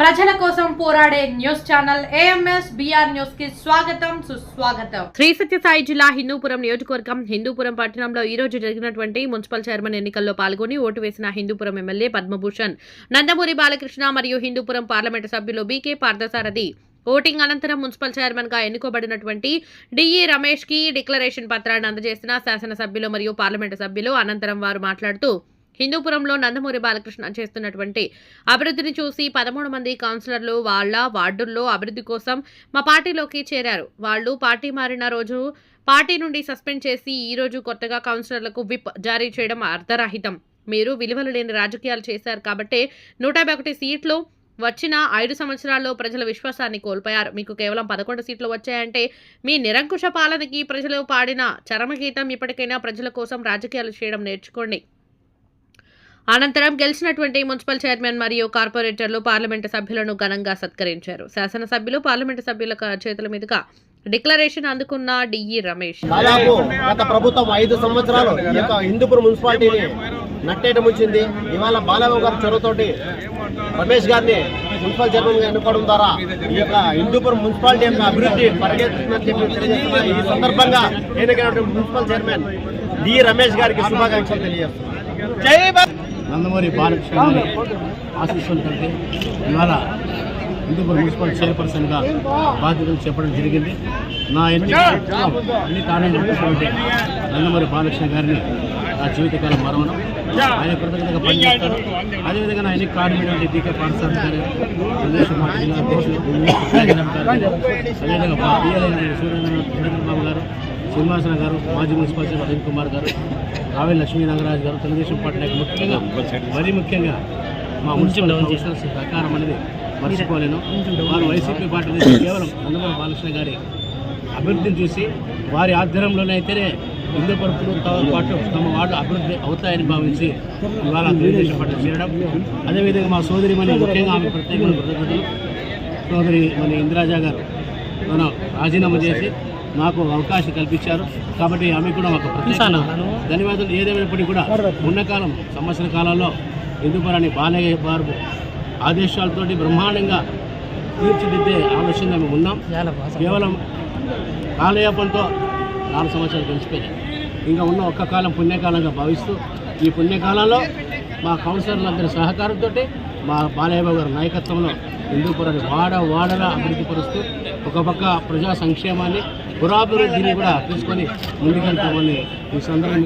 ప్రజల కోసం పోరాడే న్యూస్ ఛానల్ ఏఎంఎస్ బిఆర్ న్యూస్కి స్వాగతం సుస్వాగతం. శ్రీ సత్యసాయి జిల్లా హిందూపురం నియోజకవర్గం హిందూపురం పట్టణంలో ఈ రోజు జరిగినటువంటి మున్సిపల్ చైర్మన్ ఎన్నికల్లో పాల్గొని ఓటు వేసిన హిందూపురం ఎమ్మెల్యే పద్మభూషణ్ నందమూరి బాలకృష్ణ మరియు హిందూపురం పార్లమెంటు సభ్యులు బీకే పార్థసారథి ఓటింగ్ అనంతరం మున్సిపల్ చైర్మన్గా ఎన్నుకోబడినటువంటి డిఈ రమేష్కి డిక్లరేషన్ పత్రాన్ని అందజేసిన శాసనసభ్యులు మరియు పార్లమెంటు సభ్యులు అనంతరం వారు మాట్లాడుతూ హిందూపురంలో నందమూరి బాలకృష్ణ చేస్తున్నటువంటి అభివృద్ధిని చూసి పదమూడు మంది కౌన్సిలర్లు వాళ్ళ వార్డుల్లో అభివృద్ధి కోసం మా పార్టీలోకి చేరారు. వాళ్ళు పార్టీ మారిన రోజు పార్టీ నుండి సస్పెండ్ చేసి ఈ రోజు కొత్తగా కౌన్సిలర్లకు విప్ జారీ చేయడం అర్ధరహితం. మీరు విలువలు లేని రాజకీయాలు చేశారు కాబట్టే నూట యాభై ఒకటి సీట్లు వచ్చిన ఐదు సంవత్సరాల్లో ప్రజల విశ్వాసాన్ని కోల్పోయారు. మీకు కేవలం పదకొండు సీట్లు వచ్చాయంటే మీ నిరంకుశ పాలనకి ప్రజలు పాడిన చరమగీతం ఇప్పటికైనా ప్రజల కోసం రాజకీయాలు చేయడం నేర్చుకోండి. అనంతరం గెలిచినటువంటి మున్సిపల్ చైర్మన్ మరియు కార్పొరేటర్లు పార్లమెంటు సభ్యులను ఘనంగా సత్కరించారు. శాసనసభ్యులు పార్లమెంటు సభ్యుల చేతుల మీదుగా డిక్లరేషన్ అందుకున్న డిఈ రమేష్. దాదాపు గత ప్రభుత్వం ఐదు సంవత్సరాలు ఈ యొక్క హిందూపురం మున్సిపాలిటీని నట్టేట ముంచింది. ఇవాళ బాలబాబు గారి చొరవతోటి రమేష్ గారిని మున్సిపల్ చైర్మన్గా ఎన్నుకోవడం ద్వారా ఈ యొక్క హిందూపురం మున్సిపాలిటీ యొక్క అభివృద్ధి పరిగెత్తుతుందని చెప్పి ఈ సందర్భంగా ఎన్నికైనటువంటి మున్సిపల్ చైర్మన్ డి రమేష్ గారికి శుభాకాంక్షలు భా- నందమూరి బాలకృష్ణ గారి ఆశీస్సులతో ఇవాళ హిందూపూర్ మున్సిపల్ చైర్పర్సన్గా బాధ్యతలు చెప్పడం జరిగింది. నా ఎన్ని అన్ని కారణమైనటువంటి నందమూరి బాలకృష్ణ గారిని నా జీవితకాలం మరవడం. ఆయన కృతజ్ఞతగా పనిచేస్తారు అదేవిధంగా నా ఎన్ని కారణమైనటువంటి డీకే పాఠశాల అదేవిధంగా సూర్యేంద్ర బాబు గారు శ్రీనివాసరావు గారు మాజీ మున్సిపల్ చైర్మన్ అనిల్ కుమార్ గారు రావెల్ లక్ష్మీ నాగరాజు గారు తెలుగుదేశం పార్టీ నాయకులు ముఖ్యంగా మరీ ముఖ్యంగా మా మున్సిపల్ కౌన్సిలర్ సహకారం అనేది మర్చిపోలేను. వారు వైసీపీ పార్టీ కేవలం నందమూరి బాలకృష్ణ గారి అభివృద్ధిని చూసి వారి ఆధ్వర్యంలోనే అయితేనే హిందూ పరుపులతో పాటు తమ వార్డు అభివృద్ధి అవుతాయని భావించి ఇవాళ తెలుగుదేశం పార్టీ చేరడం అదేవిధంగా మా సోదరి మని ముఖ్యంగా ఆమె ప్రత్యేకమైన కృతజ్ఞతలు సోదరి మన ఇందిరాజా గారు. మనం రాజీనామా చేసి నాకు అవకాశం కల్పించారు. కాబట్టి ఆమె కూడా ఒక ప్రత్యేక ధన్యవాదాలు. ఏదేమైనప్పటికీ కూడా ఉన్న కాలం సంవత్సర కాలంలో హిందూపురాన్ని బాలయ్య బాబు ఆదేశాలతోటి బ్రహ్మాండంగా తీర్చిదిద్దే ఆలోచనగా మేము ఉన్నాం. కేవలం కాలయాపంతో నాలుగు సంవత్సరాలు గడిచిపోయినాయి. ఇంకా ఉన్న ఒక్క కాలం పుణ్యకాలంగా భావిస్తూ ఈ పుణ్యకాలంలో మా కౌన్సిలర్లందరి సహకారంతో మా బాలయ్యబాబు గారి నాయకత్వంలో హిందూపురాన్ని వాడ వాడలా అభివృద్ధి పరుస్తూ ఒక పక్క ప్రజా సంక్షేమాన్ని పురాభివృద్ధిని కూడా తీసుకొని ముందుకెళ్తామని ఈ సందర్భంగా